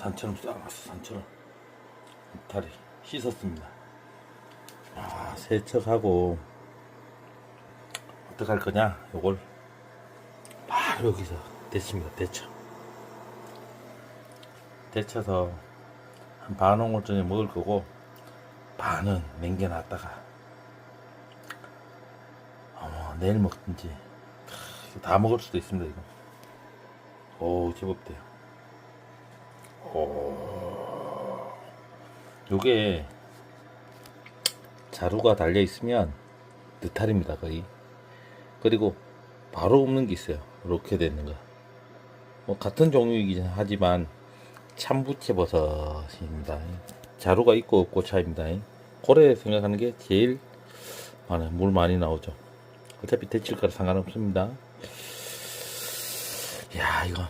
산처럼 싹았어 산처럼. 다리 씻었습니다. 아 세척하고. 어떡할 거냐 요걸. 바로 여기서 데칩니다 데쳐. 데쳐서 한 반옹을 전에 먹을 거고 반은 남겨놨다가. 어머 내일 먹든지. 다 먹을 수도 있습니다 이거. 오 제법 돼요 오. 요게 자루가 달려 있으면 느탈입니다 거의. 그리고 바로 없는 게 있어요 이렇게 되는 거. 뭐 같은 종류이긴 하지만 참부채 버섯입니다. 자루가 있고 없고 차입니다. 고래 생각하는 게 제일 많아요. 물 많이 나오죠. 어차피 데칠 거라 상관없습니다. 야 이거